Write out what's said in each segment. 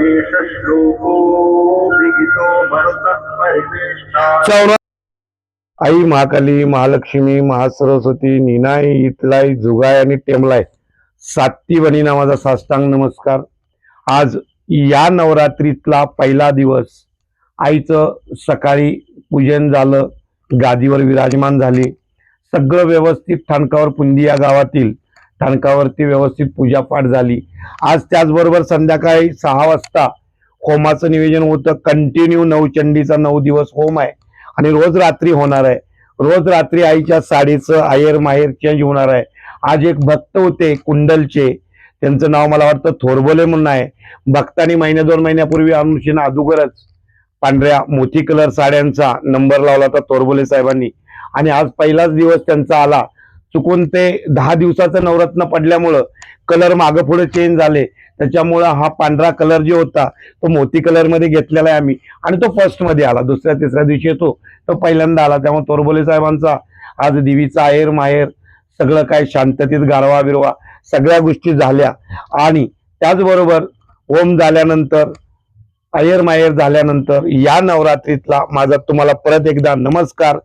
श्लोको विहितो चौरा आई महाकाली महालक्ष्मी महासरस्वती निनाय इतलाय जुगाय आणि टेमलाय साती बनीना नावाचा साष्टांग नमस्कार. आज या नवरात्रीतला पहिला दिवस. आईचं सकाळी पूजन झालं गादीवर विराजमान झाली. सगळं व्यवस्थित ठाणकावर पुंदी या गावातील ठाणकावरती व्यवस्थित पूजापाठ झाली. आज त्याचबरोबर संध्याकाळी सहा वाजता होमाचं नियोजन होतं. कंटिन्यू नऊचंडीचा नऊ दिवस होम आहे आणि रोज रात्री होणार आहे. रोज रात्री आईच्या साडीचं आयर माहेर चेंज होणार आहे. आज एक भक्त होते कुंडलचे. त्यांचं नाव मला वाटतं थोरबोले म्हणून आहे. भक्तांनी महिन्या दोन महिन्यापूर्वी अनुषीनं अगोदरच पांढऱ्या मोती कलर साड्यांचा नंबर लावला होता थोरबोले साहेबांनी. आणि आज पहिलाच दिवस त्यांचा आला. चुकून ते दहा दिवसाचं नवरत्न पडल्यामुळं कलर मागं पुढे चेंज झाले. त्याच्यामुळं हा पांढरा कलर जो होता तो मोती कलरमध्ये घेतलेला आहे आम्ही. आणि तो फर्स्टमध्ये आला. दुसऱ्या तिसऱ्या दिवशी येतो तो पहिल्यांदा आला. त्यामुळे तोरबोले साहेबांचा आज देवीचा आहेर माहेर सगळं काय शांततेत गारवा बिरवा सगळ्या गोष्टी झाल्या. आणि त्याचबरोबर होम झाल्यानंतर अयर माहेर झाल्यानंतर या नवरात्रीतला माझा तुम्हाला परत एकदा नमस्कार.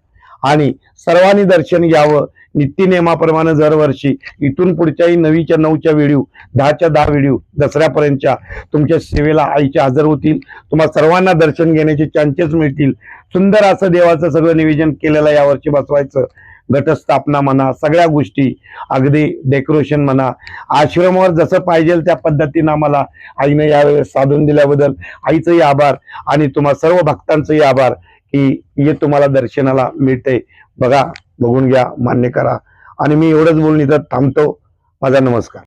आणि सर्वांनी दर्शन घ्यावं. नित्यनियमाप्रमाणे दरवर्षी इथून पुढच्याही नवीच्या नऊच्या व्हिडिओ दहाच्या दहा व्हिडिओ दसऱ्यापर्यंतच्या तुमच्या सेवेला आईच्या हजर होतील. तुम्हा सर्वांना दर्शन घेण्याचे चान्सेस मिळतील. सुंदर असं देवाचं सगळं नियोजन केलेलं यावर्षी बसवायचं. घटस्थापना म्हणा सगळ्या गोष्टी अगदी डेकोरेशन म्हणा आश्रमावर जसं पाहिजे त्या पद्धतीनं आम्हाला आईने यावेळेस साधून दिल्याबद्दल आईचंही आभार आणि तुम्हा सर्व भक्तांचंही आभार. की हे तुम्हाला दर्शनाला मिळते. बघा बघून घ्या मान्य करा. आणि मी एवढंच बोलून इथं थांबतो. माझा नमस्कार.